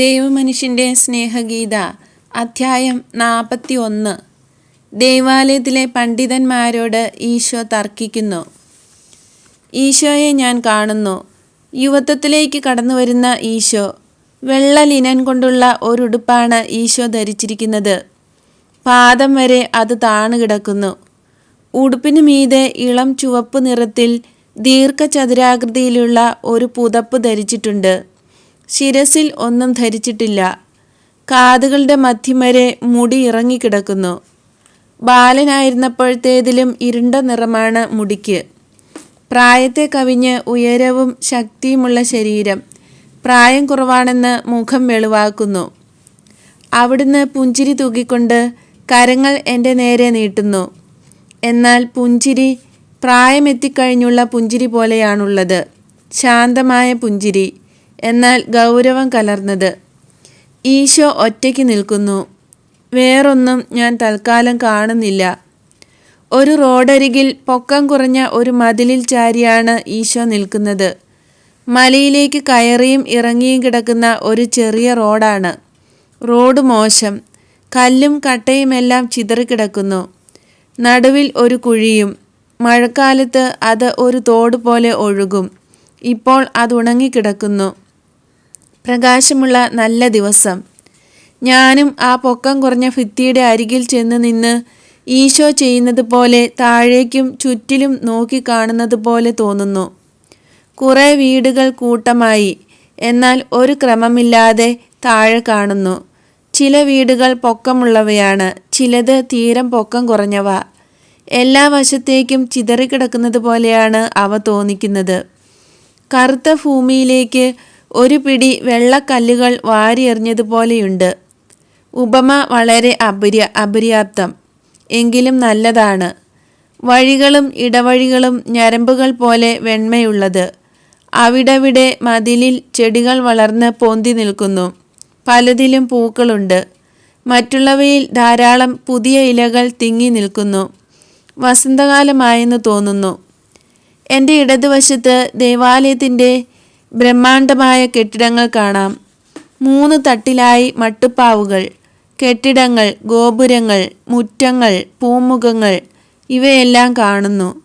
ദൈവമനുഷ്യന്റെ സ്നേഹഗീത അധ്യായം നാൽപ്പത്തി ഒന്ന് ദൈവാലയത്തിലെ പണ്ഡിതന്മാരോട് ഈശോ തർക്കിക്കുന്നു. ഈശോയെ ഞാൻ കാണുന്നു. യുവത്വത്തിലേക്ക് കടന്നു വരുന്ന ഈശോ വെള്ള ലിനൻ കൊണ്ടുള്ള ഒരുടുപ്പാണ് ഈശോ ധരിച്ചിരിക്കുന്നത്. പാദം വരെ അത് താണു കിടക്കുന്നു ഉടുപ്പിന് മീതെ ഇളം ചുവപ്പ് നിറത്തിൽ ദീർഘചതുരാകൃതിയിലുള്ള ഒരു പുതപ്പ് ധരിച്ചിട്ടുണ്ട്. ശിരസിൽ ഒന്നും ധരിച്ചിട്ടില്ല. കാതുകളുടെ മധ്യം വരെ മുടി ഇറങ്ങിക്കിടക്കുന്നു. ബാലനായിരുന്നപ്പോഴത്തേതിലും ഇരുണ്ട നിറമാണ് മുടിക്ക്. പ്രായത്തെ കവിഞ്ഞ് ഉയരവും ശക്തിയുമുള്ള ശരീരം പ്രായം കുറവാണെന്ന് മുഖം വെളിവാക്കുന്നു. അവിടുന്ന് പുഞ്ചിരി തൂക്കിക്കൊണ്ട് കരങ്ങൾ എന്റെ നേരെ നീട്ടുന്നു. എന്നാൽ പുഞ്ചിരി പ്രായമെത്തിക്കഴിഞ്ഞുള്ള പുഞ്ചിരി പോലെയാണുള്ളത്. ശാന്തമായ പുഞ്ചിരി. എന്നാൽ ഗൗരവം കലർന്നത്. ഈശോ ഒറ്റയ്ക്ക് നിൽക്കുന്നു. വേറൊന്നും ഞാൻ തൽക്കാലം കാണുന്നില്ല. ഒരു റോഡരികിൽ പൊക്കം കുറഞ്ഞ ഒരു മതിലിൽ ചാരിയാണ് ഈശോ നിൽക്കുന്നത്. മലയിലേക്ക് കയറിയും ഇറങ്ങിയും കിടക്കുന്ന ഒരു ചെറിയ റോഡാണ്. റോഡ് മോശം. കല്ലും കട്ടയുമെല്ലാം ചിതറിക്കിടക്കുന്നു. നടുവിൽ ഒരു കുഴിയും. മഴക്കാലത്ത് അത് ഒരു തോട് പോലെ ഒഴുകും. ഇപ്പോൾ അത് ഉണങ്ങിക്കിടക്കുന്നു. പ്രകാശമുള്ള നല്ല ദിവസം. ഞാനും ആ പൊക്കം കുറഞ്ഞ ഭിത്തിയുടെ അരികിൽ ചെന്ന് നിന്ന് ഈശോ ചെയ്യുന്നത് പോലെ താഴേക്കും ചുറ്റിലും നോക്കി കാണുന്നത് പോലെ തോന്നുന്നു. കുറേ വീടുകൾ കൂട്ടമായി. എന്നാൽ ഒരു ക്രമമില്ലാതെ താഴെ കാണുന്നു. ചില വീടുകൾ പൊക്കമുള്ളവയാണ്. ചിലത് തീരം പൊക്കം കുറഞ്ഞവ. എല്ലാ വശത്തേക്കും ചിതറിക്കിടക്കുന്നത് പോലെയാണ് അവ തോന്നിക്കുന്നത്. കറുത്ത ഭൂമിയിലേക്ക് ഒരു പിടി വെള്ളക്കല്ലുകൾ വാരിയെറിഞ്ഞതുപോലെയുണ്ട്. ഉപമ വളരെ അപര്യ അപര്യാപ്തം. എങ്കിലും നല്ലതാണ്. വഴികളും ഇടവഴികളും ഞരമ്പുകൾ പോലെ വെണ്മയുള്ളത്. അവിടവിടെ മതിലിൽ ചെടികൾ വളർന്ന് പൊന്തി നിൽക്കുന്നു. പലതിലും പൂക്കളുണ്ട്. മറ്റുള്ളവയിൽ ധാരാളം പുതിയ ഇലകൾ തിങ്ങി നിൽക്കുന്നു. വസന്തകാലമായെന്ന് തോന്നുന്നു. എന്റെ ഇടതുവശത്ത് ദേവാലയത്തിന്റെ ബ്രഹ്മാണ്ഡമായ കെട്ടിടങ്ങൾ കാണാം. മൂന്ന് തട്ടിലായി മട്ടുപ്പാവുകൾ കെട്ടിടങ്ങൾ ഗോപുരങ്ങൾ മുറ്റങ്ങൾ പൂമുഖങ്ങൾ ഇവയെല്ലാം കാണുന്നു.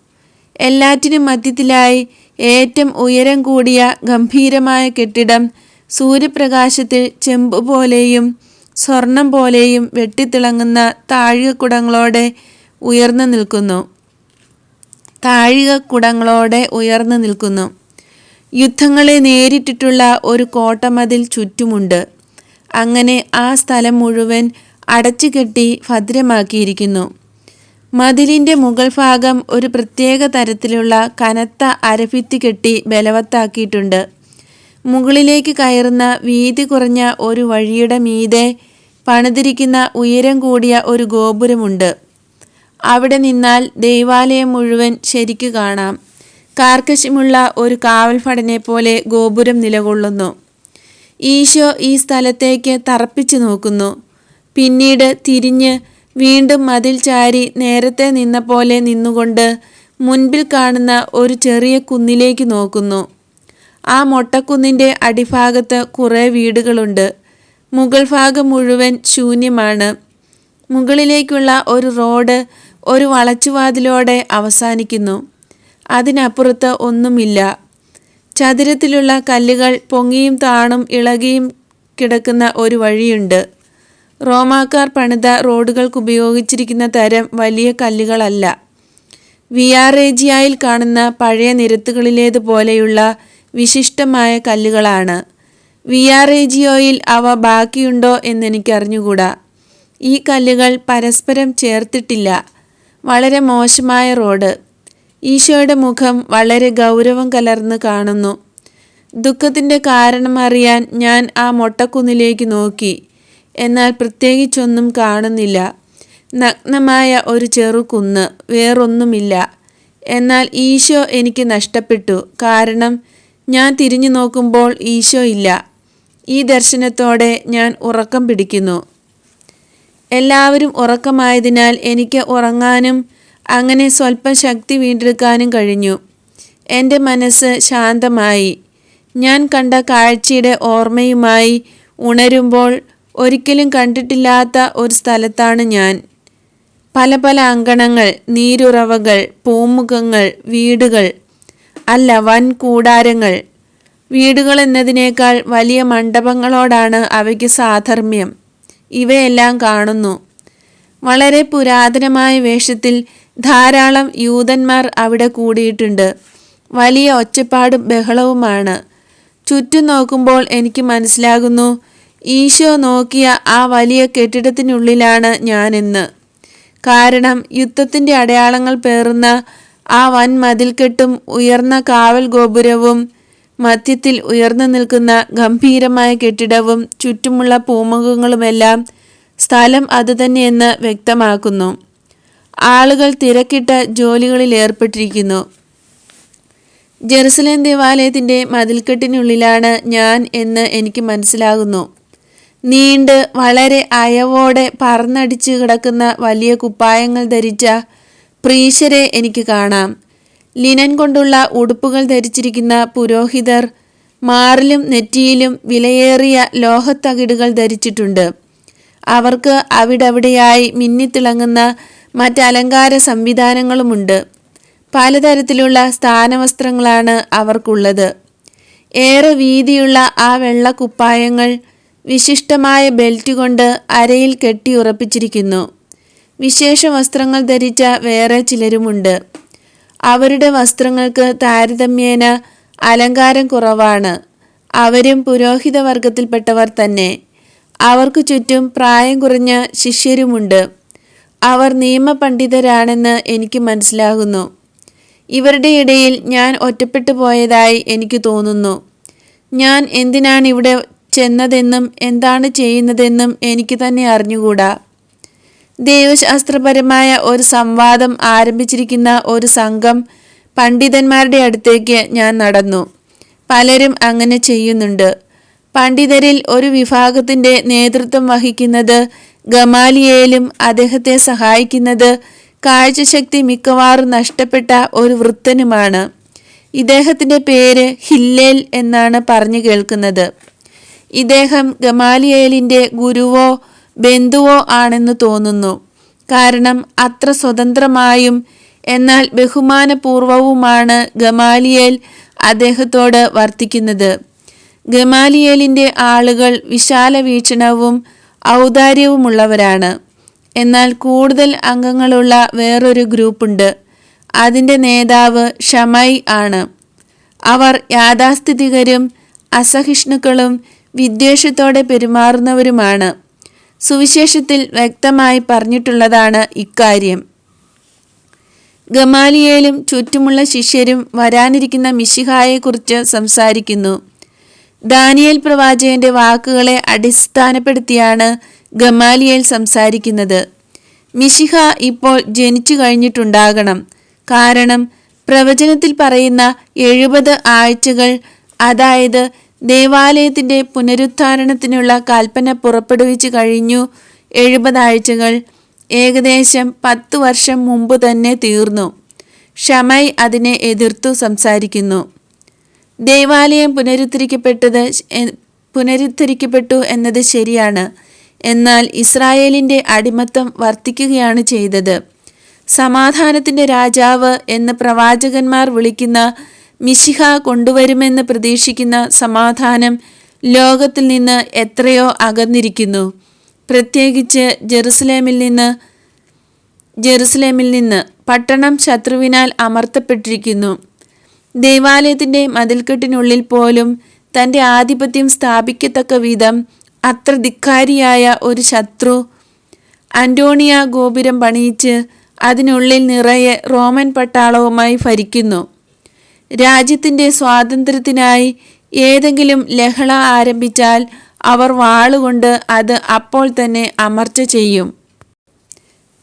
എല്ലാറ്റിനും മധ്യത്തിലായി ഏറ്റവും ഉയരം കൂടിയ ഗംഭീരമായ കെട്ടിടം സൂര്യപ്രകാശത്തിൽ ചെമ്പ് പോലെയും സ്വർണം പോലെയും വെട്ടിത്തിളങ്ങുന്ന താഴികക്കുടങ്ങളോടെ ഉയർന്നു നിൽക്കുന്നു. താഴികക്കുടങ്ങളോടെ ഉയർന്നു നിൽക്കുന്നു. യുദ്ധങ്ങളെ നേരിട്ടിട്ടുള്ള ഒരു കോട്ടമതിൽ ചുറ്റുമുണ്ട്. അങ്ങനെ ആ സ്ഥലം മുഴുവൻ അടച്ചുകെട്ടി ഭദ്രമാക്കിയിരിക്കുന്നു. മതിലിന്റെ മുകൾ ഭാഗം ഒരു പ്രത്യേക തരത്തിലുള്ള കനത്ത അരഭിത്തി കെട്ടി ബലവത്താക്കിയിട്ടുണ്ട്. മുകളിലേക്ക് കയറുന്ന വീതി കുറഞ്ഞ ഒരു വഴിയുടെ മീതെ പണിതിരിക്കുന്ന ഉയരം കൂടിയ ഒരു ഗോപുരമുണ്ട്. അവിടെ നിന്നാൽ ദൈവാലയം മുഴുവൻ ശരിക്കു കാണാം. കാർക്കശ്യമുള്ള ഒരു കാവൽഭടനെ പോലെ ഗോപുരം നിലകൊള്ളുന്നു. ഈശോ ഈ സ്ഥലത്തേക്ക് തറപ്പിച്ചു നോക്കുന്നു. പിന്നീട് തിരിഞ്ഞ് വീണ്ടും മതിൽ ചാരി നേരത്തെ നിന്ന പോലെ നിന്നുകൊണ്ട് മുൻപിൽ കാണുന്ന ഒരു ചെറിയ കുന്നിലേക്ക് നോക്കുന്നു. ആ മൊട്ടക്കുന്നിന്റെ അടിഭാഗത്ത് കുറേ വീടുകളുണ്ട്. മുകൾ ഭാഗം മുഴുവൻ ശൂന്യമാണ്. മുകളിലേക്കുള്ള ഒരു റോഡ് ഒരു വളച്ചുവാതിലോടെ അവസാനിക്കുന്നു. അതിനപ്പുറത്ത് ഒന്നുമില്ല. ചതുരത്തിലുള്ള കല്ലുകൾ പൊങ്ങിയും താണും ഇളകിയും കിടക്കുന്ന ഒരു വഴിയുണ്ട്. റോമാക്കാർ പണിത റോഡുകൾക്ക് ഉപയോഗിച്ചിരിക്കുന്ന തരം വലിയ കല്ലുകളല്ല. വിയാറേജിയായിൽ കാണുന്ന പഴയ നിരത്തുകളിലേതുപോലെയുള്ള വിശിഷ്ടമായ കല്ലുകളാണ്. വിയാറേജിയോയിൽ അവ ബാക്കിയുണ്ടോ എന്നെനിക്കറിഞ്ഞുകൂടാ. ഈ കല്ലുകൾ പരസ്പരം ചേർത്തിട്ടില്ല. വളരെ മോശമായ റോഡ്. ഈശോയുടെ മുഖം വളരെ ഗൗരവം കലർന്ന് കാണുന്നു. ദുഃഖത്തിന്റെ കാരണം അറിയാൻ ഞാൻ ആ മൊട്ടക്കുന്നിലേക്ക് നോക്കി. എന്നാൽ പ്രത്യേകിച്ചൊന്നും കാണുന്നില്ല. നഗ്നമായ ഒരു ചെറുകുന്ന് വേറൊന്നുമില്ല. എന്നാൽ ഈശോ എനിക്ക് നഷ്ടപ്പെട്ടു. കാരണം ഞാൻ തിരിഞ്ഞു നോക്കുമ്പോൾ ഈശോ ഇല്ല. ഈ ദർശനത്തോടെ ഞാൻ ഉറക്കം പിടിക്കുന്നു. എല്ലാവരും ഉറക്കമായതിനാൽ എനിക്ക് ഉറങ്ങാനും അങ്ങനെ സ്വല്പം ശക്തി വീണ്ടെടുക്കാനും കഴിഞ്ഞു. എന്റെ മനസ്സ് ശാന്തമായി. ഞാൻ കണ്ട കാഴ്ചയുടെ ഓർമ്മയുമായി ഉണരുമ്പോൾ ഒരിക്കലും കണ്ടിട്ടില്ലാത്ത ഒരു സ്ഥലത്താണ് ഞാൻ. പല പല അങ്കണങ്ങൾ നീരുറവകൾ പൂമുഖങ്ങൾ വീടുകൾ അല്ല വൻ കൂടാരങ്ങൾ. വീടുകൾ എന്നതിനേക്കാൾ വലിയ മണ്ഡപങ്ങളോടാണ് അവയ്ക്ക് സാധർമ്യം ഇവയെല്ലാം കാണുന്നു. വളരെ പുരാതനമായ വേഷത്തിൽ ധാരാളം യൂതന്മാർ അവിടെ കൂടിയിട്ടുണ്ട്. വലിയ ഒച്ചപ്പാടും ബഹളവുമാണ്. ചുറ്റും നോക്കുമ്പോൾ എനിക്ക് മനസ്സിലാകുന്നു ഈശോ നോക്കിയ ആ വലിയ കെട്ടിടത്തിനുള്ളിലാണ് ഞാനെന്ന്. കാരണം യുദ്ധത്തിന്റെ അടയാളങ്ങൾ പേറുന്ന ആ വൻ മതിൽക്കെട്ടും ഉയർന്ന കാവൽ ഗോപുരവും മധ്യത്തിൽ ഉയർന്നു നിൽക്കുന്ന ഗംഭീരമായ കെട്ടിടവും ചുറ്റുമുള്ള പൂമുഖങ്ങളുമെല്ലാം സ്ഥലം അതുതന്നെയെന്ന് വ്യക്തമാക്കുന്നു. ആളുകൾ തിരക്കിട്ട ജോലികളിൽ ഏർപ്പെട്ടിരിക്കുന്നു. ജെറുസലേം ദേവാലയത്തിന്റെ മതിൽക്കെട്ടിനുള്ളിലാണ് ഞാൻ എന്ന് എനിക്ക് മനസ്സിലാകുന്നു. നീണ്ട് വളരെ അയവോടെ പറന്നടിച്ച് കിടക്കുന്ന വലിയ കുപ്പായങ്ങൾ ധരിച്ച പ്രീശരെ എനിക്ക് കാണാം. ലിനൻ കൊണ്ടുള്ള ഉടുപ്പുകൾ ധരിച്ചിരിക്കുന്ന പുരോഹിതർ മാറിലും നെറ്റിയിലും വിലയേറിയ ലോഹത്തകിടുകൾ ധരിച്ചിട്ടുണ്ട്. അവർക്ക് അവിടവിടെയായി മിന്നിത്തിളങ്ങുന്ന മറ്റലങ്കാര സംവിധാനങ്ങളുമുണ്ട്. പലതരത്തിലുള്ള സ്ഥാനവസ്ത്രങ്ങളാണ് അവർക്കുള്ളത്. ഏറെ വീതിയുള്ള ആ വെള്ള കുപ്പായങ്ങൾ വിശിഷ്ടമായ ബെൽറ്റ് കൊണ്ട് അരയിൽ കെട്ടി ഉറപ്പിച്ചിരിക്കുന്നു. വിശേഷ വസ്ത്രങ്ങൾ ധരിച്ച വേറെ ചിലരുമുണ്ട്. അവരുടെ വസ്ത്രങ്ങൾക്ക് താരതമ്യേന അലങ്കാരം കുറവാണ്. അവരും പുരോഹിത വർഗത്തിൽപ്പെട്ടവർ തന്നെ. അവർക്ക് ചുറ്റും പ്രായം കുറഞ്ഞ ശിഷ്യരുമുണ്ട്. അവർ നിയമപണ്ഡിതരാണെന്ന് എനിക്ക് മനസ്സിലാകുന്നു. ഇവരുടെ ഇടയിൽ ഞാൻ ഒറ്റപ്പെട്ടു പോയതായി എനിക്ക് തോന്നുന്നു. ഞാൻ എന്തിനാണ് ഇവിടെ ചെന്നതെന്നും എന്താണ് ചെയ്യുന്നതെന്നും എനിക്ക് തന്നെ അറിഞ്ഞുകൂടാ. ദൈവശാസ്ത്രപരമായ ഒരു സംവാദം ആരംഭിച്ചിരിക്കുന്ന ഒരു സംഘം പണ്ഡിതന്മാരുടെ അടുത്തേക്ക് ഞാൻ നടന്നു. പലരും അങ്ങനെ ചെയ്യുന്നുണ്ട്. പണ്ഡിതരിൽ ഒരു വിഭാഗത്തിന്റെ നേതൃത്വം വഹിക്കുന്നത് ഗമാലിയേലും അദ്ദേഹത്തെ സഹായിക്കുന്നത് കാഴ്ചശക്തി മിക്കവാറും നഷ്ടപ്പെട്ട ഒരു വൃത്തനുമാണ്. ഇദ്ദേഹത്തിന്റെ പേര് ഹില്ലേൽ എന്നാണ് പറഞ്ഞു കേൾക്കുന്നത്. ഇദ്ദേഹം ഗമാലിയേലിന്റെ ഗുരുവോ ബന്ധുവോ ആണെന്ന് തോന്നുന്നു. കാരണം അത്ര സ്വതന്ത്രമായും എന്നാൽ ബഹുമാനപൂർവവുമാണ് ഗമാലിയേൽ അദ്ദേഹത്തോട് വർത്തിക്കുന്നത്. ഗമാലിയേലിന്റെ ആളുകൾ വിശാല വീക്ഷണവും ഔദാര്യവുമുള്ളവരാണ്. എന്നാൽ കൂടുതൽ അംഗങ്ങളുള്ള വേറൊരു ഗ്രൂപ്പുണ്ട്. അതിന്റെ നേതാവ് ഷമൈ ആണ്. അവർ യാഥാസ്ഥിതികരും അസഹിഷ്ണുക്കളും വിദ്വേഷത്തോടെ പെരുമാറുന്നവരുമാണ്. സുവിശേഷത്തിൽ വ്യക്തമായി പറഞ്ഞിട്ടുള്ളതാണ് ഇക്കാര്യം. ഗമാലിയേലും ചുറ്റുമുള്ള ശിഷ്യരും വരാനിരിക്കുന്ന മിശിഹായെക്കുറിച്ച് സംസാരിക്കുന്നു. ദാനിയേൽ പ്രവാചകന്റെ വാക്കുകളെ അടിസ്ഥാനപ്പെടുത്തിയാണ് ഗമാലിയേൽ സംസാരിക്കുന്നത്. മിശിഹ ഇപ്പോൾ ജനിച്ചു കഴിഞ്ഞിട്ടുണ്ടാകണം. കാരണം പ്രവചനത്തിൽ പറയുന്ന എഴുപത് ആഴ്ചകൾ അതായത് ദേവാലയത്തിന്റെ പുനരുദ്ധാരണത്തിനുള്ള കൽപ്പന പുറപ്പെടുവിച്ചു കഴിഞ്ഞു എഴുപതാഴ്ചകൾ ഏകദേശം പത്ത് വർഷം മുമ്പ് തന്നെ തീർന്നു. ഷമൈ അതിനെ എതിർത്തു സംസാരിക്കുന്നു. ദേവാലയം പുനരുദ്ധരിക്കപ്പെട്ടത് പുനരുദ്ധരിക്കപ്പെട്ടു എന്നത് ശരിയാണ്. എന്നാൽ ഇസ്രായേലിന്റെ അടിമത്തം വർദ്ധിക്കുകയാണ് ചെയ്തത്. സമാധാനത്തിന്റെ രാജാവ് എന്ന് പ്രവാചകന്മാർ വിളിക്കുന്ന മിശിഹ കൊണ്ടുവരുമെന്ന് പ്രതീക്ഷിക്കുന്ന സമാധാനം ലോകത്തിൽ നിന്ന് എത്രയോ അകന്നിരിക്കുന്നു. പ്രത്യേകിച്ച് ജെറുസലേമിൽ നിന്ന് ജെറുസലേമിൽ നിന്ന് പട്ടണം ശത്രുവിനാൽ അമർത്തപ്പെട്ടിരിക്കുന്നു. ദേവാലയത്തിന്റെ മതിൽക്കെട്ടിനുള്ളിൽ പോലും തന്റെ ആധിപത്യം സ്ഥാപിക്കത്തക്ക വിധം അത്ര ധിക്കാരിയായ ഒരു ശത്രു. അന്റോണിയ ഗോപുരം പണിയിച്ച് അതിനുള്ളിൽ നിറയെ റോമൻ പട്ടാളവുമായി ഭരിക്കുന്നു. രാജ്യത്തിന്റെ സ്വാതന്ത്ര്യത്തിനായി ഏതെങ്കിലും ലഹള ആരംഭിച്ചാൽ അവർ വാളുകൊണ്ട് അത് അപ്പോൾ തന്നെ അമർച്ച ചെയ്യും.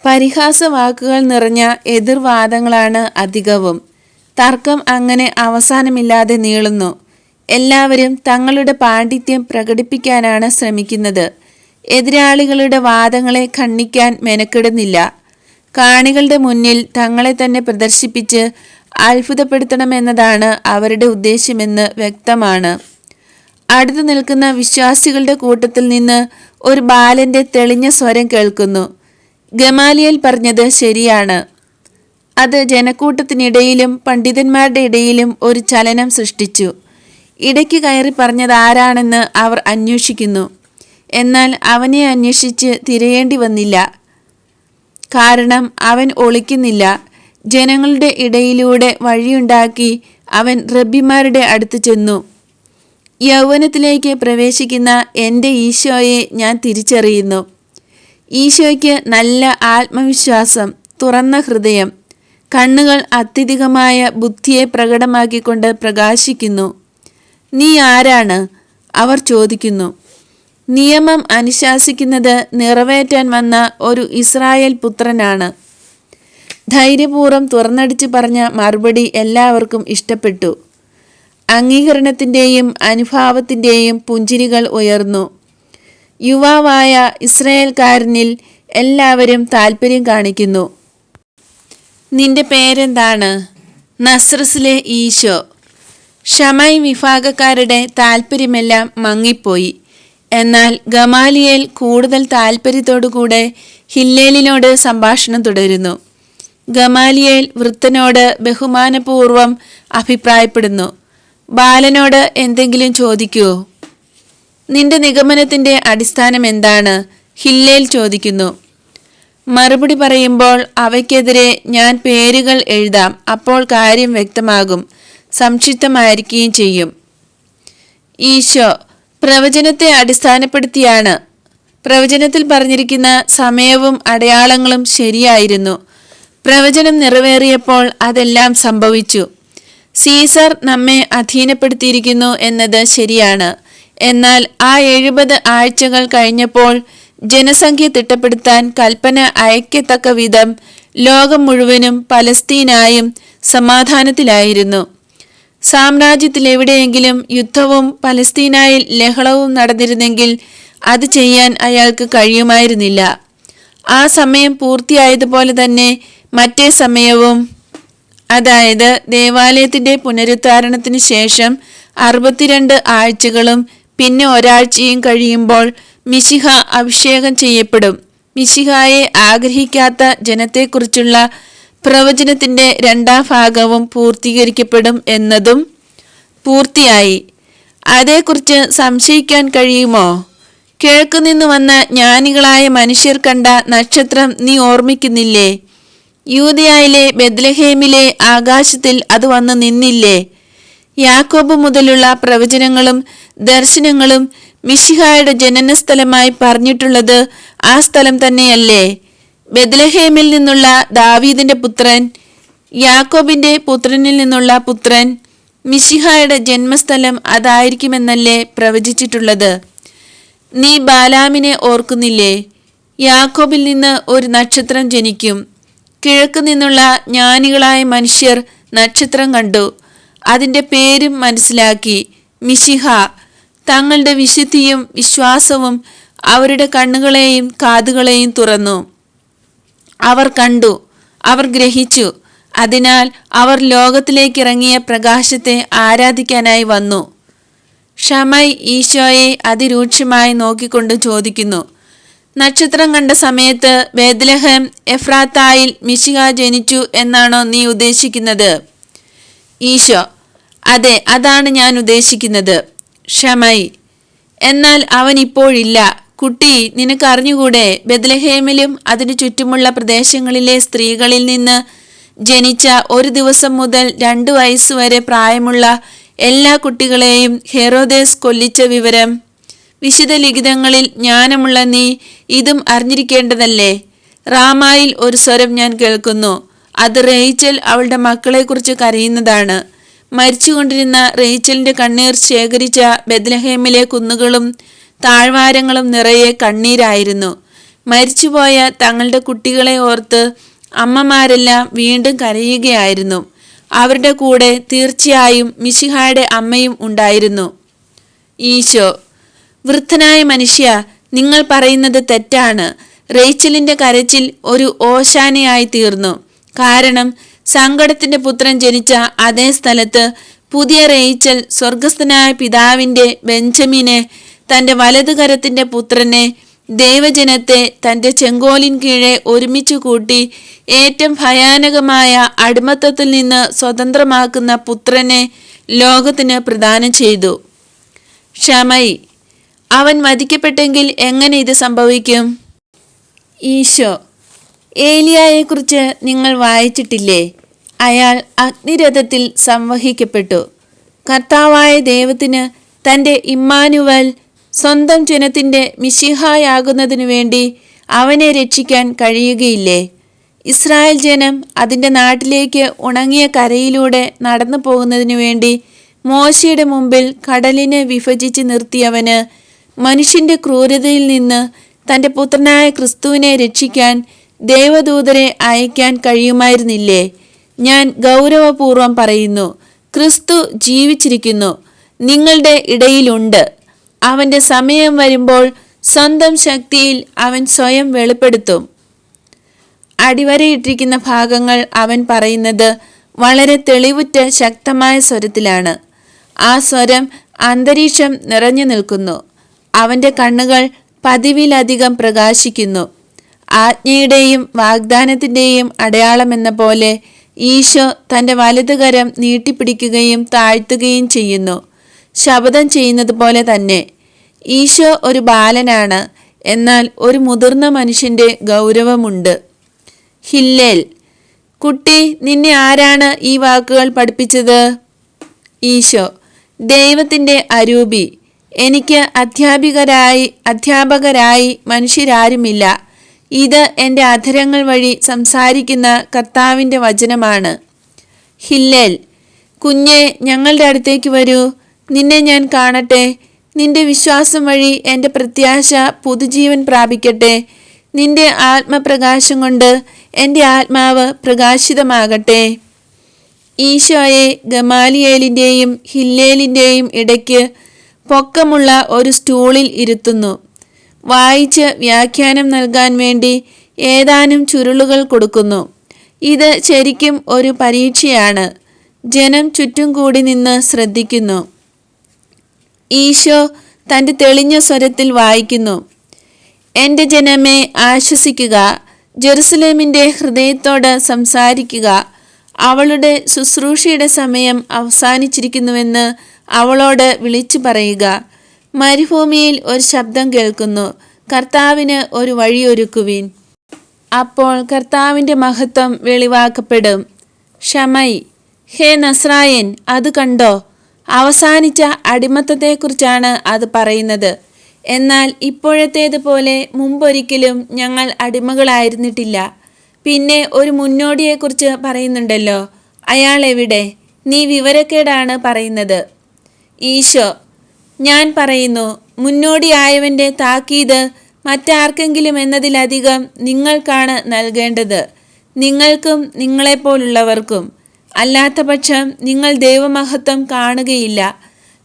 പരിഹാസ വാക്കുകൾ നിറഞ്ഞ എതിർവാദങ്ങളാണ് അധികവും. തർക്കം അങ്ങനെ അവസാനമില്ലാതെ നീളുന്നു. എല്ലാവരും തങ്ങളുടെ പാണ്ഡിത്യം പ്രകടിപ്പിക്കാനാണ് ശ്രമിക്കുന്നത്. എതിരാളികളുടെ വാദങ്ങളെ ഖണ്ഡിക്കാൻ മെനക്കെടുന്നില്ല. കാണികളുടെ മുന്നിൽ തങ്ങളെ തന്നെ പ്രദർശിപ്പിച്ച് അത്ഭുതപ്പെടുത്തണമെന്നതാണ് അവരുടെ ഉദ്ദേശ്യമെന്ന് വ്യക്തമാണ്. അടുത്തു നിൽക്കുന്ന വിശ്വാസികളുടെ കൂട്ടത്തിൽ നിന്ന് ഒരു ബാലന്റെ തെളിഞ്ഞ സ്വരം കേൾക്കുന്നു. ഗമാലിയൽ പറഞ്ഞത് ശരിയാണ്. അത് ജനക്കൂട്ടത്തിനിടയിലും പണ്ഡിതന്മാരുടെ ഇടയിലും ഒരു ചലനം സൃഷ്ടിച്ചു. ഇടയ്ക്ക് കയറി പറഞ്ഞത് ആരാണെന്ന് അവർ അന്വേഷിക്കുന്നു. എന്നാൽ അവനെ അന്വേഷിച്ച് തിരയേണ്ടി വന്നില്ല. കാരണം അവൻ ഒളിക്കുന്നില്ല. ജനങ്ങളുടെ ഇടയിലൂടെ വഴിയുണ്ടാക്കി അവൻ റബ്ബിമാരുടെ അടുത്ത് ചെന്നു. യൗവനത്തിലേക്ക് പ്രവേശിക്കുന്ന എന്റെ ഈശോയെ ഞാൻ തിരിച്ചറിയുന്നു. ഈശോയ്ക്ക് നല്ല ആത്മവിശ്വാസം തുറന്ന ഹൃദയം കണ്ണുകൾ അത്യധികമായ ബുദ്ധിയെ പ്രകടമാക്കിക്കൊണ്ട് പ്രകാശിക്കുന്നു. നീ ആരാണ്? അവർ ചോദിക്കുന്നു. നിയമം അനുശാസിക്കുന്നത് നിറവേറ്റാൻ വന്ന ഒരു ഇസ്രായേൽ പുത്രനാണ്. ധൈര്യപൂർവം തുറന്നടിച്ചു പറഞ്ഞ മറുപടി എല്ലാവർക്കും ഇഷ്ടപ്പെട്ടു. അംഗീകരണത്തിന്റെയും അനുഭാവത്തിന്റെയും പുഞ്ചിരികൾ ഉയർന്നു. യുവാവായ ഇസ്രായേൽക്കാരനിൽ എല്ലാവരും താൽപ്പര്യം കാണിക്കുന്നു. നിന്റെ പേരെന്താണ്? നസ്രസിലെ ഈശോ. ഷമൈ വിഭാഗക്കാരുടെ താല്പര്യമെല്ലാം മങ്ങിപ്പോയി. എന്നാൽ ഗമാലിയേൽ കൂടുതൽ താല്പര്യത്തോടുകൂടെ ഹില്ലേലിനോട് സംഭാഷണം തുടരുന്നു. ഗമാലിയേൽ വൃത്തനോട് ബഹുമാനപൂർവം അഭിപ്രായപ്പെടുന്നു. ബാലനോട് എന്തെങ്കിലും ചോദിക്കുവോ? നിന്റെ നിഗമനത്തിന്റെ അടിസ്ഥാനം എന്താണ് ഹില്ലേൽ ചോദിക്കുന്നു. മറുപടി പറയുമ്പോൾ അവയ്ക്കെതിരെ ഞാൻ പേരുകൾ എഴുതാം അപ്പോൾ കാര്യം വ്യക്തമാകും സംക്ഷിപ്തമായിരിക്കുകയും ചെയ്യും. ഈശോ പ്രവചനത്തെ അടിസ്ഥാനപ്പെടുത്തിയാണ്. പ്രവചനത്തിൽ പറഞ്ഞിരിക്കുന്ന സമയവും അടയാളങ്ങളും ശരിയായിരുന്നു. പ്രവചനം നിറവേറിയപ്പോൾ അതെല്ലാം സംഭവിച്ചു. സീസർ നമ്മെ അധീനപ്പെടുത്തിയിരിക്കുന്നു എന്നത് ശരിയാണ്. എന്നാൽ ആ എഴുപത് ആഴ്ചകൾ കഴിഞ്ഞപ്പോൾ ജനസംഖ്യ തിട്ടപ്പെടുത്താൻ കൽപ്പന അയക്കത്തക്ക വിധം ലോകം മുഴുവനും പലസ്തീനായും സമാധാനത്തിലായിരുന്നു. സാമ്രാജ്യത്തിൽ എവിടെയെങ്കിലും യുദ്ധവും പലസ്തീനായിൽ ലഹളവും നടന്നിരുന്നെങ്കിൽ അത് ചെയ്യാൻ അയാൾക്ക് കഴിയുമായിരുന്നില്ല. ആ സമയം പൂർത്തിയായതുപോലെ തന്നെ മറ്റേ സമയവും അതായത് ദേവാലയത്തിന്റെ പുനരുദ്ധാരണത്തിന് ശേഷം അറുപത്തിരണ്ട് ആഴ്ചകളും പിന്നെ ഒരാഴ്ചയും കഴിയുമ്പോൾ മിശിഹ അഭിഷേകം ചെയ്യപ്പെടും. മിശിഹായെ ആഗ്രഹിക്കാത്ത ജനത്തെക്കുറിച്ചുള്ള പ്രവചനത്തിന്റെ രണ്ടാം ഭാഗവും പൂർത്തീകരിക്കപ്പെടും എന്നതും പൂർത്തിയായി. അതേക്കുറിച്ച് സംശയിക്കാൻ കഴിയുമോ? കിഴക്കുനിന്ന് വന്ന ജ്ഞാനികളായ മനുഷ്യർ കണ്ട നക്ഷത്രം നീ ഓർമ്മിക്കുന്നില്ലേ? യൂതയായിലെ ബെദ്ലഹേമിലെ ആകാശത്തിൽ അത് വന്ന് നിന്നില്ലേ? യാക്കോബ് മുതലുള്ള പ്രവചനങ്ങളും ദർശനങ്ങളും മിഷിഹായുടെ ജനനസ്ഥലമായി പറഞ്ഞിട്ടുള്ളത് ആ സ്ഥലം തന്നെയല്ലേ? ബദലഹേമിൽ നിന്നുള്ള ദാവീദിന്റെ പുത്രൻ യാക്കോബിന്റെ പുത്രനിൽ നിന്നുള്ള പുത്രൻ മിശിഹായുടെ ജന്മസ്ഥലം അതായിരിക്കുമെന്നല്ലേ പ്രവചിച്ചിട്ടുള്ളത്? നീ ബാലാമിനെ ഓർക്കുന്നില്ലേ? യാക്കോബിൽ നിന്ന് ഒരു നക്ഷത്രം ജനിക്കും. കിഴക്ക് നിന്നുള്ള ജ്ഞാനികളായ മനുഷ്യർ നക്ഷത്രം കണ്ടു. അതിന്റെ പേരും മനസ്സിലാക്കി. മിഷിഹ തങ്ങളുടെ വിശുദ്ധിയും വിശ്വാസവും അവരുടെ കണ്ണുകളെയും കാതുകളെയും തുറന്നു. അവർ കണ്ടു അവർ ഗ്രഹിച്ചു. അതിനാൽ അവർ ലോകത്തിലേക്ക് ഇറങ്ങിയ പ്രകാശത്തെ ആരാധിക്കാനായി വന്നു. ഷമൈ ഈശോയെ അതിരൂക്ഷമായി നോക്കിക്കൊണ്ട് ചോദിക്കുന്നു നക്ഷത്രം കണ്ട സമയത്ത് ബേദ്ലഹം എഫ്രാത്തായിൽ മിശിക ജനിച്ചു എന്നാണോ നീ ഉദ്ദേശിക്കുന്നത്? ഈശോ അതെ അതാണ് ഞാൻ ഉദ്ദേശിക്കുന്നത്. ഷമൈ എന്നാൽ അവൻ ഇപ്പോഴില്ല. കുട്ടി നിനക്ക് അറിഞ്ഞുകൂടെ? ബദലഹേമിലും അതിനു ചുറ്റുമുള്ള പ്രദേശങ്ങളിലെ സ്ത്രീകളിൽ നിന്ന് ജനിച്ച ഒരു ദിവസം മുതൽ രണ്ടു വയസ്സുവരെ പ്രായമുള്ള എല്ലാ കുട്ടികളെയും ഹെറോദേസ് കൊല്ലിച്ച വിവരം. വിശുദ്ധ ലിഖിതങ്ങളിൽ ജ്ഞാനമുള്ള നീ ഇതും അറിഞ്ഞിരിക്കേണ്ടതല്ലേ? റാമായിൽ ഒരു സ്വരം ഞാൻ കേൾക്കുന്നു. അത് റേച്ചൽ അവളുടെ മക്കളെക്കുറിച്ച് കരയുന്നതാണ്. മരിച്ചുകൊണ്ടിരുന്ന റേച്ചലിന്റെ കണ്ണീർ ശേഖരിച്ച ബെദ്ലഹേമിലെ കുന്നുകളും താഴ്വാരങ്ങളും നിറയെ കണ്ണീരായിരുന്നു. മരിച്ചുപോയ തങ്ങളുടെ കുട്ടികളെ ഓർത്ത് അമ്മമാരെല്ലാം വീണ്ടും കരയുകയായിരുന്നു. അവരുടെ കൂടെ തീർച്ചയായും മിശിഹായുടെ അമ്മയും ഉണ്ടായിരുന്നു. ഈശോ വൃദ്ധനായ മനുഷ്യ നിങ്ങൾ പറയുന്നത് തെറ്റാണ്. റേച്ചലിന്റെ കരച്ചിൽ ഒരു ഓശാനയായി തീർന്നു. കാരണം സങ്കടത്തിന്റെ പുത്രൻ ജനിച്ച അതേ സ്ഥലത്ത് പുതിയ റേച്ചൽ സ്വർഗസ്ഥനായ പിതാവിന്റെ ബെഞ്ചമിനെ തന്റെ വലതുകരത്തിന്റെ പുത്രനെ ദൈവജനത്തെ തന്റെ ചെങ്കോലിൻ കീഴെ ഒരുമിച്ച് കൂട്ടി ഏറ്റവും ഭയാനകമായ അടിമത്തത്തിൽ നിന്ന് സ്വതന്ത്രമാക്കുന്ന പുത്രനെ ലോകത്തിന് പ്രദാനം ചെയ്തു. ഷമൈ അവൻ വധിക്കപ്പെട്ടെങ്കിൽ എങ്ങനെ ഇത് സംഭവിക്കും? ഈശോ. ഏലിയായെക്കുറിച്ച് നിങ്ങൾ വായിച്ചിട്ടില്ലേ? അയാൾ അഗ്നിരഥത്തിൽ സംവഹിക്കപ്പെട്ടു. കർത്താവായ ദൈവത്തിന് തന്റെ ഇമ്മാനുവൽ സ്വന്തം ജനത്തിന്റെ മിശിഹായാകുന്നതിനു വേണ്ടി അവനെ രക്ഷിക്കാൻ കഴിയുകയില്ലേ? ഇസ്രായേൽ ജനം അതിന്റെ നാട്ടിലേക്ക് ഉണങ്ങിയ കരയിലൂടെ നടന്നു പോകുന്നതിനു വേണ്ടി മോശയുടെ മുമ്പിൽ കടലിനെ വിഭജിച്ച് നിർത്തിയവന് മനുഷ്യന്റെ ക്രൂരതയിൽ നിന്ന് തന്റെ പുത്രനായ ക്രിസ്തുവിനെ രക്ഷിക്കാൻ ദേവദൂതരെ അയക്കാൻ കഴിയുമായിരുന്നില്ലേ? ഞാൻ ഗൗരവപൂർവം പറയുന്നു ക്രിസ്തു ജീവിച്ചിരിക്കുന്നു നിങ്ങളുടെ ഇടയിലുണ്ട്. അവന്റെ സമയം വരുമ്പോൾ സ്വന്തം ശക്തിയിൽ അവൻ സ്വയം വെളിപ്പെടുത്തും. അടിവരയിട്ടിരിക്കുന്ന ഭാഗങ്ങൾ അവൻ പറയുന്നത് വളരെ തെളിവുറ്റ ശക്തമായ സ്വരത്തിലാണ്. ആ സ്വരം അന്തരീക്ഷം നിറഞ്ഞു നിൽക്കുന്നു. അവന്റെ കണ്ണുകൾ പതിവിലധികം പ്രകാശിക്കുന്നു. ആജ്ഞയുടെയും വാഗ്ദാനത്തിന്റെയും അടയാളമെന്ന പോലെ ഈശോ തന്റെ വലതുകരം നീട്ടിപ്പിടിക്കുകയും താഴ്ത്തുകയും ചെയ്യുന്നു. ശപഥം ചെയ്യുന്നത് പോലെ തന്നെ ഈശോ ഒരു ബാലനാണ് എന്നാൽ ഒരു മുതിർന്ന മനുഷ്യന്റെ ഗൗരവമുണ്ട്. ഹില്ലേൽ കുട്ടി നിന്നെ ആരാണ് ഈ വാക്കുകൾ പഠിപ്പിച്ചത്? ഈശോ ദൈവത്തിന്റെ അരൂപി. എനിക്ക് അധ്യാപികരായി അധ്യാപകരായി മനുഷ്യരാരുമില്ല. ഇത് എന്റെ അധരങ്ങൾ വഴി സംസാരിക്കുന്ന കർത്താവിന്റെ വചനമാണ്. ഹില്ലേൽ കുഞ്ഞെ ഞങ്ങളുടെ അടുത്തേക്ക് വരൂ. നിന്നെ ഞാൻ കാണട്ടെ. നിന്റെ വിശ്വാസം വഴി എന്റെ പ്രത്യാശ പുതുജീവൻ പ്രാപിക്കട്ടെ. നിന്റെ ആത്മപ്രകാശം കൊണ്ട് എന്റെ ആത്മാവ് പ്രകാശിതമാകട്ടെ. ഈശോയെ ഗമാലിയേലിന്റെയും ഹില്ലേലിന്റെയും ഇടയ്ക്ക് പൊക്കമുള്ള ഒരു സ്റ്റൂളിൽ ഇരുത്തുന്നു. വായിച്ച് വ്യാഖ്യാനം നൽകാൻ വേണ്ടി ഏതാനും ചുരുളുകൾ കൊടുക്കുന്നു. ഇത് ശരിക്കും ഒരു പരീക്ഷയാണ്. ജനം ചുറ്റും കൂടി നിന്ന് ശ്രദ്ധിക്കുന്നു. ഈശോ തന്റെ തെളിഞ്ഞ സ്വരത്തിൽ വായിക്കുന്നു. എന്റെ ജനമേ ആശ്വസിക്കുക. ജെറുസലേമിന്റെ ഹൃദയത്തോട് സംസാരിക്കുക. അവളുടെ ശുശ്രൂഷയുടെ സമയം അവസാനിച്ചിരിക്കുന്നുവെന്ന് അവളോട് വിളിച്ചു പറയുക. മരുഭൂമിയിൽ ഒരു ശബ്ദം കേൾക്കുന്നു. കർത്താവിന് ഒരു വഴിയൊരുക്കുവിൻ. അപ്പോൾ കർത്താവിന്റെ മഹത്വം വെളിവാക്കപ്പെടും. ഷമൈ ഹേ നസ്രായൻ അത് കണ്ടോ? അവസാനിച്ച അടിമത്തത്തെക്കുറിച്ചാണ് അത് പറയുന്നത്. എന്നാൽ ഇപ്പോഴത്തേതുപോലെ മുമ്പൊരിക്കലും ഞങ്ങൾ അടിമകളായിരുന്നിട്ടില്ല. പിന്നെ ഒരു മുന്നോടിയെക്കുറിച്ച് പറയുന്നുണ്ടല്ലോ. അയാൾ എവിടെ? നീ വിവരക്കേടാണ് പറയുന്നത്. ഈശോ. ഞാൻ പറയുന്നു മുന്നോടിയായവന്റെ താക്കീത് മറ്റാർക്കെങ്കിലും എന്നതിലധികം നിങ്ങൾക്കാണ് നൽകേണ്ടത്. നിങ്ങൾക്കും നിങ്ങളെപ്പോലുള്ളവർക്കും. അല്ലാത്തപക്ഷം നിങ്ങൾ ദൈവമഹത്വം കാണുകയില്ല.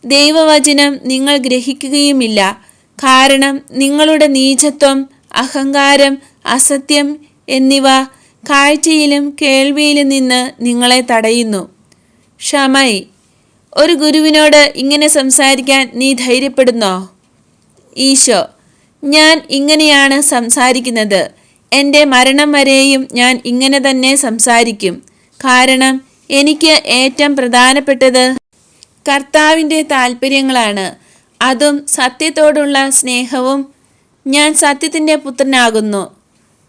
ദൈവവചനം നിങ്ങൾ ഗ്രഹിക്കുകയുമില്ല. കാരണം നിങ്ങളുടെ നീചത്വം അഹങ്കാരം അസത്യം എന്നിവ കാഴ്ചയിലും കേൾവിയിലും നിന്ന് നിങ്ങളെ തടയുന്നു. ഷമൈ ഒരു ഗുരുവിനോട് ഇങ്ങനെ സംസാരിക്കാൻ നീ ധൈര്യപ്പെടുന്നോ? ഈശോ ഞാൻ ഇങ്ങനെയാണ് സംസാരിക്കുന്നത്. എന്റെ മരണം വരെയും ഞാൻ ഇങ്ങനെ തന്നെ സംസാരിക്കും. കാരണം എനിക്ക് ഏറ്റവും പ്രധാനപ്പെട്ടത് കർത്താവിന്റെ താല്പര്യങ്ങളാണ് അതും സത്യത്തോടുള്ള സ്നേഹവും ഞാൻ സത്യത്തിന്റെ പുത്രനാകുന്നു.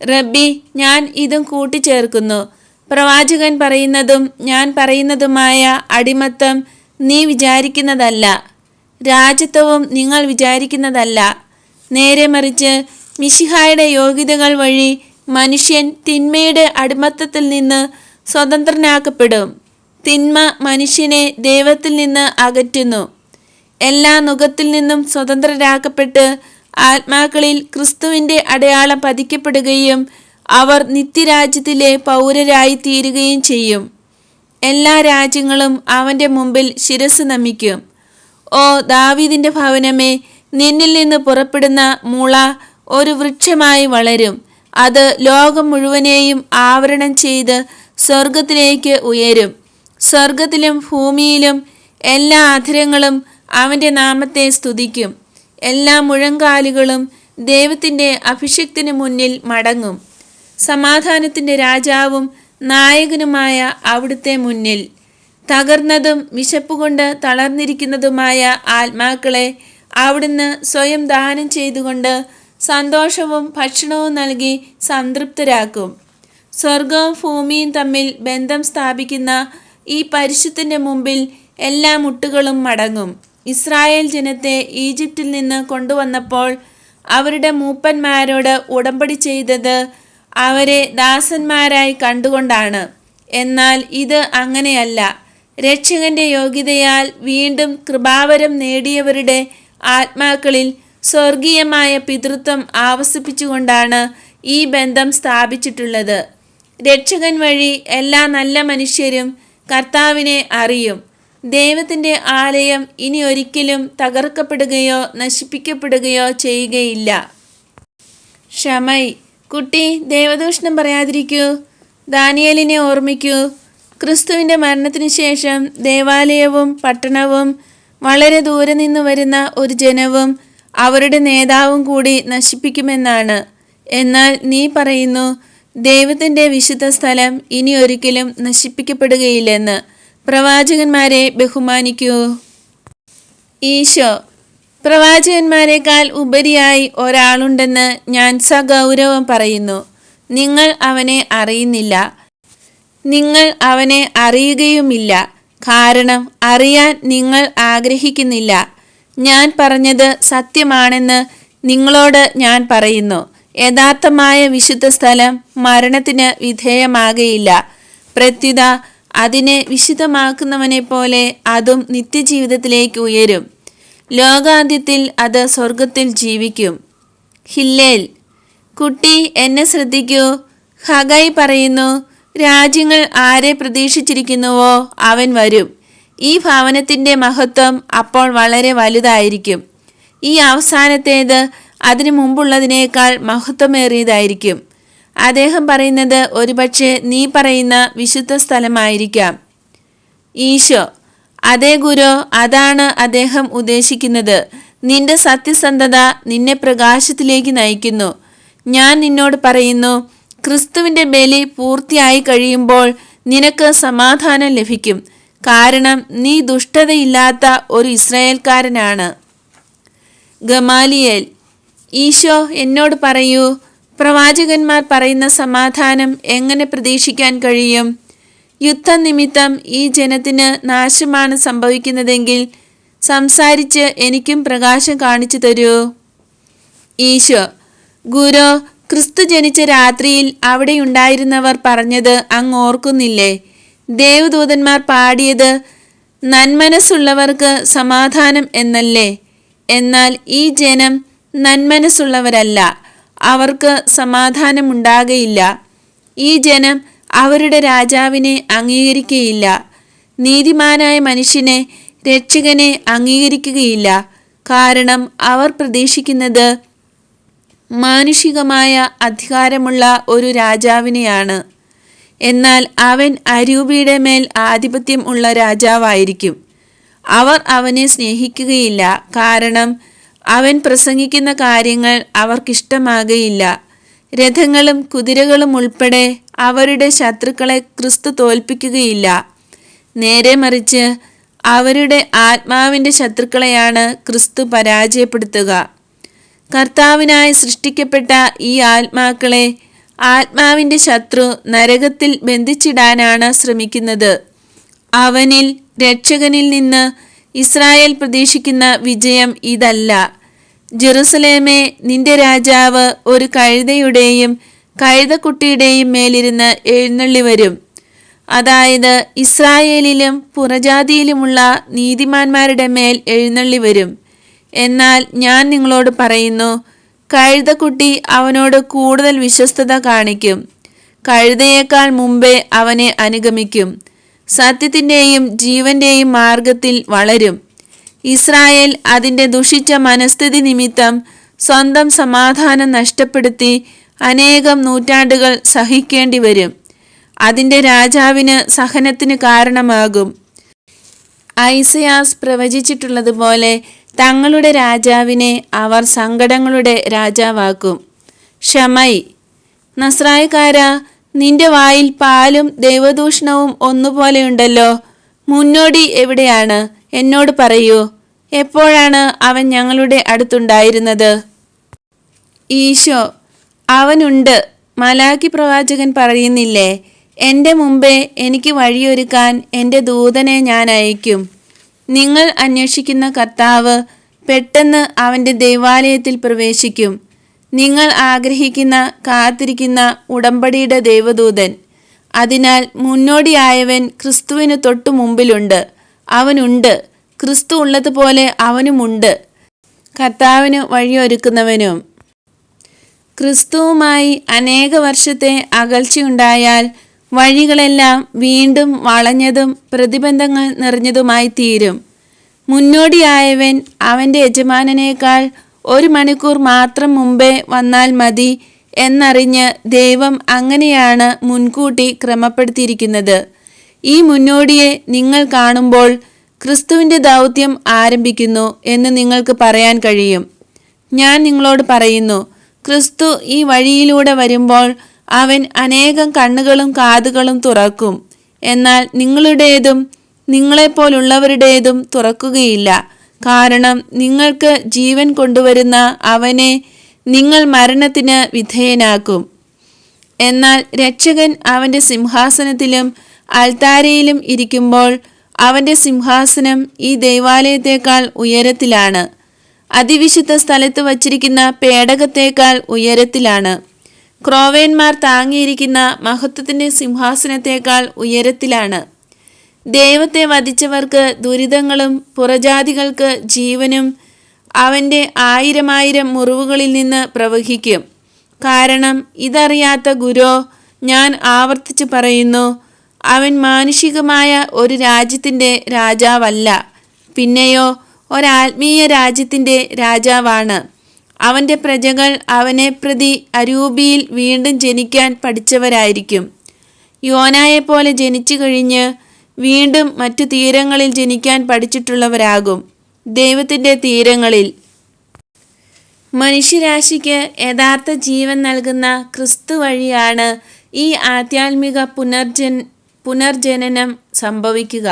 റബ്ബി ഞാൻ ഇതും കൂട്ടിച്ചേർക്കുന്നു. പ്രവാചകൻ പറയുന്നതും ഞാൻ പറയുന്നതുമായ അടിമത്തം നീ വിചാരിക്കുന്നതല്ല. രാജ്യത്വവും നിങ്ങൾ വിചാരിക്കുന്നതല്ല. നേരെ മറിച്ച് മിശിഹായുടെ യോഗ്യതകൾ വഴി മനുഷ്യൻ തിന്മയുടെ അടിമത്തത്തിൽ നിന്ന് സ്വതന്ത്രനാക്കപ്പെടും. തിന്മ മനുഷ്യനെ ദൈവത്തിൽ നിന്ന് അകറ്റുന്നു. എല്ലാ നുഖത്തിൽ നിന്നും സ്വതന്ത്രരാക്കപ്പെട്ട് ആത്മാക്കളിൽ ക്രിസ്തുവിന്റെ അടയാളം പതിക്കപ്പെടുകയും അവർ നിത്യരാജ്യത്തിലെ പൗരരായി തീരുകയും ചെയ്യും. എല്ലാ രാജ്യങ്ങളും അവന്റെ മുമ്പിൽ ശിരസ് നമിക്കും. ഓ ദാവീദിന്റെ ഭവനമേ നിന്നിൽ നിന്ന് പുറപ്പെടുന്ന മുള ഒരു വൃക്ഷമായി വളരും. അത് ലോകം മുഴുവനെയും ആവരണം ചെയ്ത് സ്വർഗത്തിലേക്ക് ഉയരും. സ്വർഗത്തിലും ഭൂമിയിലും എല്ലാ അധരങ്ങളും അവന്റെ നാമത്തെ സ്തുതിക്കും. എല്ലാ മുഴങ്കാലുകളും ദൈവത്തിന്റെ അഭിഷിക്തിന് മുന്നിൽ മടങ്ങും. സമാധാനത്തിന്റെ രാജാവും നായകനുമായ അവിടുത്തെ മുന്നിൽ തകർന്നതും വിശപ്പുകൊണ്ട് തളർന്നിരിക്കുന്നതുമായ ആത്മാക്കളെ അവിടുന്ന് സ്വയം ദാനം ചെയ്തുകൊണ്ട് സന്തോഷവും ഭക്ഷണവും നൽകി സംതൃപ്തരാക്കും. സ്വർഗവും ഭൂമിയും തമ്മിൽ ബന്ധം സ്ഥാപിക്കുന്ന ഈ പരിശുദ്ധന്റെ മുമ്പിൽ എല്ലാ മുട്ടുകളും മടങ്ങും. ഇസ്രായേൽ ജനത്തെ ഈജിപ്തിൽ നിന്ന് കൊണ്ടുവന്നപ്പോൾ അവരുടെ മൂപ്പന്മാരോട് ഉടമ്പടി ചെയ്തത് അവരെ ദാസന്മാരായി കണ്ടുകൊണ്ടാണ്. എന്നാൽ ഇത് അങ്ങനെയല്ല. രക്ഷകന്റെ യോഗ്യതയാൽ വീണ്ടും കൃപാവരം നേടിയവരുടെ ആത്മാക്കളിൽ സ്വർഗീയമായ പിതൃത്വം ആവസിപ്പിച്ചുകൊണ്ടാണ് ഈ ബന്ധം സ്ഥാപിച്ചിട്ടുള്ളത്. രക്ഷകൻ വഴി എല്ലാ നല്ല മനുഷ്യരും കർത്താവിനെ അറിയും. ദൈവത്തിന്റെ ആലയം ഇനി ഒരിക്കലും തകർക്കപ്പെടുകയോ നശിപ്പിക്കപ്പെടുകയോ ചെയ്യുകയില്ല. ഷമൈ കുട്ടി ദേവദൂഷണം പറയാതിരിക്കൂ. ദാനിയലിനെ ഓർമ്മിക്കൂ. ക്രിസ്തുവിന്റെ മരണത്തിനു ശേഷം ദേവാലയവും പട്ടണവും വളരെ ദൂരെ നിന്ന് വരുന്ന ഒരു ജനവും അവരുടെ നേതാവും കൂടി നശിപ്പിക്കുമെന്നാണ്. എന്നാൽ നീ പറയുന്നു ദൈവത്തിന്റെ വിശുദ്ധ സ്ഥലം ഇനി ഒരിക്കലും നശിപ്പിക്കപ്പെടുകയില്ലെന്ന്. പ്രവാചകന്മാരെ ബഹുമാനിക്കൂ. ഈശോ പ്രവാചകന്മാരെക്കാൾ ഉപരിയായി ഒരാളുണ്ടെന്ന് ഞാൻ സഗൗരവം പറയുന്നു. നിങ്ങൾ അവനെ അറിയുന്നില്ല. നിങ്ങൾ അവനെ അറിയുകയുമില്ല. കാരണം അറിയാൻ നിങ്ങൾ ആഗ്രഹിക്കുന്നില്ല. ഞാൻ പറഞ്ഞത് സത്യമാണെന്ന് നിങ്ങളോട് ഞാൻ പറയുന്നു. യഥാർത്ഥമായ വിശുദ്ധ സ്ഥലം മരണത്തിന് വിധേയമാകയില്ല. പ്രത്യുത അതിനെ വിശുദ്ധമാക്കുന്നവനെ പോലെ അതും നിത്യജീവിതത്തിലേക്ക് ഉയരും. ലോകാന്ത്യത്തിൽ അത് സ്വർഗത്തിൽ ജീവിക്കും. ഹില്ലേൽ കുട്ടി എന്നെ ശ്രദ്ധിക്കൂ. ഹഗായി പറയുന്നു രാജ്യങ്ങൾ ആരെ പ്രതീക്ഷിച്ചിരിക്കുന്നുവോ അവൻ വരും. ഈ ഭവനത്തിന്റെ മഹത്വം അപ്പോൾ വളരെ വലുതായിരിക്കും. ഈ അവസാനത്തേത് അതിനു മുമ്പുള്ളതിനേക്കാൾ മഹത്വമേറിയതായിരിക്കും. അദ്ദേഹം പറയുന്നത് ഒരുപക്ഷെ നീ പറയുന്ന വിശുദ്ധ സ്ഥലമായിരിക്കാം. ഈശോ അതേ ഗുരു അതാണ് അദ്ദേഹം ഉദ്ദേശിക്കുന്നത്. നിന്റെ സത്യസന്ധത നിന്നെ പ്രകാശത്തിലേക്ക് നയിക്കുന്നു. ഞാൻ നിന്നോട് പറയുന്നു ക്രിസ്തുവിന്റെ ബലി പൂർത്തിയായി കഴിയുമ്പോൾ നിനക്ക് സമാധാനം ലഭിക്കും. കാരണം നീ ദുഷ്ടതയില്ലാത്ത ഒരു ഇസ്രായേൽക്കാരനാണ്. ഗമാലിയേൽ ഈശോ എന്നോട് പറയൂ പ്രവാചകന്മാർ പറയുന്ന സമാധാനം എങ്ങനെ പ്രതീക്ഷിക്കാൻ കഴിയും? യുദ്ധനിമിത്തം ഈ ജനത്തിന് നാശമാണ് സംഭവിക്കുന്നതെങ്കിൽ സംസാരിച്ച് എനിക്കും പ്രകാശം കാണിച്ചു തരൂ. ഈശോ ഗുരു ക്രിസ്തു ജനിച്ച രാത്രിയിൽ അവിടെയുണ്ടായിരുന്നവർ പറഞ്ഞത് അങ്ങ് ഓർക്കുന്നില്ലേ? ദേവദൂതന്മാർ പാടിയത് നന്മനസ്സുള്ളവർക്ക് സമാധാനം എന്നല്ലേ? എന്നാൽ ഈ ജനം നന്മനസ്സുള്ളവരല്ല അവർക്ക് സമാധാനമുണ്ടാകയില്ല. ഈ ജനം അവരുടെ രാജാവിനെ അംഗീകരിക്കുകയില്ല നീതിമാനായ മനുഷ്യനെ രക്ഷകനെ അംഗീകരിക്കുകയില്ല. കാരണം അവർ പ്രതീക്ഷിക്കുന്നത് മാനുഷികമായ അധികാരമുള്ള ഒരു രാജാവിനെയാണ്. എന്നാൽ അവൻ അരൂപിയുടെ മേൽ ആധിപത്യം ഉള്ള രാജാവായിരിക്കും. അവർ അവനെ സ്നേഹിക്കുകയില്ല. കാരണം അവൻ പ്രസംഗിക്കുന്ന കാര്യങ്ങൾ അവർക്കിഷ്ടമാകയില്ല. രഥങ്ങളും കുതിരകളും ഉൾപ്പെടെ അവരുടെ ശത്രുക്കളെ ക്രിസ്തു തോൽപ്പിക്കുകയില്ല. നേരെ മറിച്ച് അവരുടെ ആത്മാവിന്റെ ശത്രുക്കളെയാണ് ക്രിസ്തു പരാജയപ്പെടുത്തുക. കർത്താവിനായി സൃഷ്ടിക്കപ്പെട്ട ഈ ആത്മാക്കളെ ആത്മാവിന്റെ ശത്രു നരകത്തിൽ ബന്ധിച്ചിടാനാണ് ശ്രമിക്കുന്നത്. അവനിൽ രക്ഷകനിൽ നിന്ന് ഇസ്രായേൽ പ്രതീക്ഷിക്കുന്ന വിജയം ഇതല്ല. ജെറുസലേമേ നിന്റെ രാജാവ് ഒരു കഴുതയുടെയും കഴുതക്കുട്ടിയുടെയും മേലിരുന്ന് എഴുന്നള്ളി വരും. അതായത് ഇസ്രായേലിലും പുറജാതിയിലുമുള്ള നീതിമാന്മാരുടെ മേൽ എഴുന്നള്ളി വരും. എന്നാൽ ഞാൻ നിങ്ങളോട് പറയുന്നു കഴുതക്കുട്ടി അവനോട് കൂടുതൽ വിശ്വസ്തത കാണിക്കും. കഴുതയേക്കാൾ മുമ്പേ അവനെ അനുഗമിക്കും. സത്യത്തിന്റെയും ജീവന്റെയും മാർഗത്തിൽ വളരും. ഇസ്രായേൽ അതിന്റെ ദുഷിച്ച മനസ്ഥിതി നിമിത്തം സ്വന്തം സമാധാനം നഷ്ടപ്പെടുത്തി അനേകം നൂറ്റാണ്ടുകൾ സഹിക്കേണ്ടി വരും. അതിന്റെ രാജാവിന് സഹനത്തിന് കാരണമാകും. ഐസയാസ് പ്രവചിച്ചിട്ടുള്ളതുപോലെ തങ്ങളുടെ രാജാവിനെ അവർ സങ്കടങ്ങളുടെ രാജാവാക്കും. ഷമൈ നസ്രായക്കാര നിന്റെ വായിൽ പാലും ദൈവദൂഷണവും ഒന്നുപോലെയുണ്ടല്ലോ. മുന്നോടി എവിടെയാണ്? എന്നോട് പറയൂ എപ്പോഴാണ് അവൻ ഞങ്ങളുടെ അടുത്തുണ്ടായിരുന്നത്? ഈശോ അവനുണ്ട് മലാക്കി പ്രവാചകൻ പറയുന്നില്ലേ എന്റെ മുമ്പേ എനിക്ക് വഴിയൊരുക്കാൻ എന്റെ ദൂതനെ ഞാൻ അയക്കും. നിങ്ങൾ അന്വേഷിക്കുന്ന കർത്താവ് പെട്ടെന്ന് അവന്റെ ദൈവാലയത്തിൽ പ്രവേശിക്കും. നിങ്ങൾ ആഗ്രഹിക്കുന്ന കാത്തിരിക്കുന്ന ഉടമ്പടിയുടെ ദൈവദൂതൻ. അതിനാൽ മുന്നോടിയായവൻ ക്രിസ്തുവിന് തൊട്ടു മുമ്പിലുണ്ട് അവനുണ്ട്. ക്രിസ്തു ഉള്ളതുപോലെ അവനുമുണ്ട്. കർത്താവിന് വഴിയൊരുക്കുന്നവനും. ക്രിസ്തുവുമായി അനേക വർഷത്തെ അകൽച്ചയുണ്ടായാൽ വഴികളെല്ലാം വീണ്ടും വളഞ്ഞതും പ്രതിബന്ധങ്ങൾ നിറഞ്ഞതുമായി തീരും. മുന്നോടിയായവൻ അവന്റെ യജമാനനേക്കാൾ ഒരു മണിക്കൂർ മാത്രം മുമ്പേ വന്നാൽ മതി എന്നറിഞ്ഞ് ദൈവം അങ്ങനെയാണ് മുൻകൂട്ടി ക്രമപ്പെടുത്തിയിരിക്കുന്നത്. ഈ മുന്നോടിയെ നിങ്ങൾ കാണുമ്പോൾ ക്രിസ്തുവിന്റെ ദൗത്യം ആരംഭിക്കുന്നു എന്ന് നിങ്ങൾക്ക് പറയാൻ കഴിയും. ഞാൻ നിങ്ങളോട് പറയുന്നു ക്രിസ്തു ഈ വഴിയിലൂടെ വരുമ്പോൾ അവൻ അനേകം കണ്ണുകളും കാതുകളും തുറക്കും. എന്നാൽ നിങ്ങളുടേതും നിങ്ങളെപ്പോലുള്ളവരുടേതും തുറക്കുകയില്ല. കാരണം നിങ്ങൾക്ക് ജീവൻ കൊണ്ടുവരുന്ന അവനെ നിങ്ങൾ മരണത്തിന് വിധേയനാക്കും. എന്നാൽ രക്ഷകൻ അവന്റെ സിംഹാസനത്തിലും അൽത്താരയിലും ഇരിക്കുമ്പോൾ അവന്റെ സിംഹാസനം ഈ ദൈവാലയത്തേക്കാൾ ഉയരത്തിലാണ്. അതിവിശുദ്ധ സ്ഥലത്ത് വച്ചിരിക്കുന്ന പേടകത്തേക്കാൾ ഉയരത്തിലാണ്. ക്രോവേന്മാർ താങ്ങിയിരിക്കുന്ന മഹത്വത്തിന്റെ സിംഹാസനത്തേക്കാൾ ഉയരത്തിലാണ്. ദൈവത്തെ വധിച്ചവർക്ക് ദുരിതങ്ങളും പുറജാതികൾക്ക് ജീവനും അവന്റെ ആയിരമായിരം മുറിവുകളിൽ നിന്ന് പ്രവഹിക്കും. കാരണം ഇതറിയാത്ത ഗുരോ ഞാൻ ആവർത്തിച്ചു പറയുന്നു അവൻ മാനുഷികമായ ഒരു രാജ്യത്തിന്റെ രാജാവല്ല. പിന്നെയോ ഒരാത്മീയ രാജ്യത്തിന്റെ രാജാവാണ്. അവന്റെ പ്രജകൾ അവനെ പ്രതി അരൂപിയിൽ വീണ്ടും ജനിക്കാൻ പഠിച്ചവരായിരിക്കും. യോനായെപ്പോലെ ജനിച്ചു കഴിഞ്ഞ് വീണ്ടും മറ്റു തീരങ്ങളിൽ ജനിക്കാൻ പഠിച്ചിട്ടുള്ളവരാകും ദൈവത്തിന്റെ തീരങ്ങളിൽ. മനുഷ്യരാശിക്ക് യഥാർത്ഥ ജീവൻ നൽകുന്ന ക്രിസ്തു വഴിയാണ് ഈ ആധ്യാത്മിക പുനർജൻ പുനർജനനം സംഭവിക്കുക.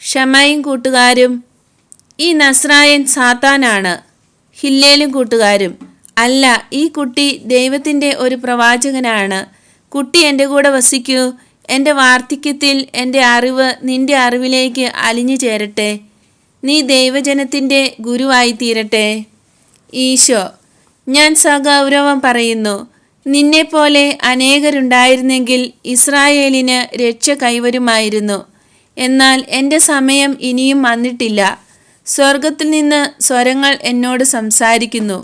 ഷമയും കൂട്ടുകാരും ഈ നസ്രായൻ സാത്താനാണ്. ഹില്ലേലും കൂട്ടുകാരും അല്ല ഈ കുട്ടി ദൈവത്തിന്റെ ഒരു പ്രവാചകനാണ്. കുട്ടി എന്റെ കൂടെ വസിക്കൂ. എന്റെ വാർദ്ധക്യത്തിൽ എന്റെ അറിവ് നിന്റെ അറിവിലേക്ക് അലിഞ്ഞു ചേരട്ടെ. നീ ദൈവജനത്തിന്റെ ഗുരുവായി തീരട്ടെ ഈശോ ഞാൻ സഗൗരവം പറയുന്നു. നിന്നെപ്പോലെ അനേകരുണ്ടായിരുന്നെങ്കിൽ ഇസ്രായേലിന് രക്ഷ കൈവരുമായിരുന്നു. എന്നാൽ എന്റെ സമയം ഇനിയും വന്നിട്ടില്ല. സ്വർഗത്തിൽ നിന്ന് സ്വരങ്ങൾ എന്നോട് സംസാരിക്കുന്നു.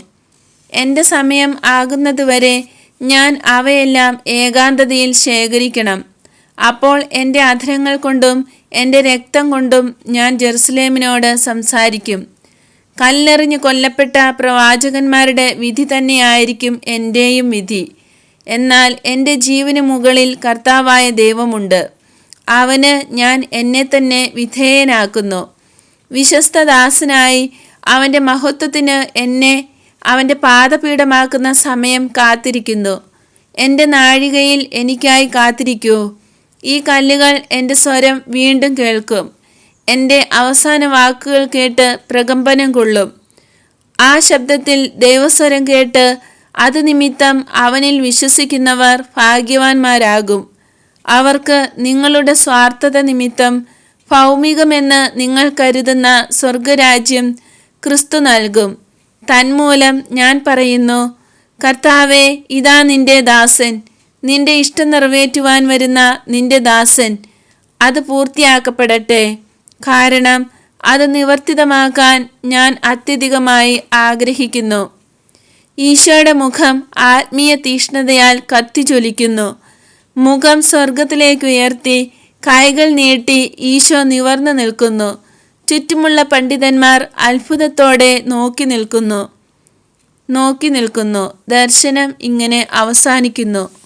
എന്റെ സമയം ആകുന്നതുവരെ ഞാൻ അവയെല്ലാം ഏകാന്തതയിൽ ശേഖരിക്കണം. അപ്പോൾ എന്റെ അധരങ്ങൾ കൊണ്ടും എന്റെ രക്തം കൊണ്ടും ഞാൻ ജെറുസലേമിനോട് സംസാരിക്കും. കല്ലെറിഞ്ഞ് കൊല്ലപ്പെട്ട പ്രവാചകന്മാരുടെ വിധി തന്നെയായിരിക്കും എന്റെയും വിധി. എന്നാൽ എന്റെ ജീവന് മുകളിൽ കർത്താവായ ദൈവമുണ്ട്. അവന് ഞാൻ എന്നെ തന്നെ വിധേയനാക്കുന്നു. വിശ്വസ്തദാസനായി അവന്റെ മഹത്വത്തിന് എന്നെ അവന്റെ പാദപീഠമാക്കുന്ന സമയം കാത്തിരിക്കുന്നു. എന്റെ നാഴികയിൽ എനിക്കായി കാത്തിരിക്കൂ. ഈ കല്ലുകൾ എന്റെ സ്വരം വീണ്ടും കേൾക്കും. എന്റെ അവസാന വാക്കുകൾ കേട്ട് പ്രകമ്പനം കൊള്ളും. ആ ശബ്ദത്തിൽ ദൈവസ്വരം കേട്ട് അത് നിമിത്തം അവനിൽ വിശ്വസിക്കുന്നവർ ഭാഗ്യവാന്മാരാകും. അവർക്ക് നിങ്ങളുടെ സ്വാർത്ഥത നിമിത്തം ഭൗമികമെന്ന് നിങ്ങൾ കരുതുന്ന സ്വർഗരാജ്യം ക്രിസ്തു നൽകും. തന്മൂലം ഞാൻ പറയുന്നു കർത്താവെ ഇതാ നിന്റെ ദാസൻ. നിന്റെ ഇഷ്ടം നിറവേറ്റുവാൻ വരുന്ന നിന്റെ ദാസൻ. അത് പൂർത്തിയാക്കപ്പെടട്ടെ. കാരണം അത് നിവർത്തിതമാക്കാൻ ഞാൻ അത്യധികമായി ആഗ്രഹിക്കുന്നു. ഈശോയുടെ മുഖം ആത്മീയ തീഷ്ണതയാൽ കത്തിജ്വലിക്കുന്നു. മുഖം സ്വർഗത്തിലേക്ക് ഉയർത്തി കൈകൾ നീട്ടി ഈശോ നിവർന്നു നിൽക്കുന്നു. ചുറ്റുമുള്ള പണ്ഡിതന്മാർ അത്ഭുതത്തോടെ നോക്കി നിൽക്കുന്നു. നോക്കി നിൽക്കുന്നു. ദർശനം ഇങ്ങനെ അവസാനിക്കുന്നു.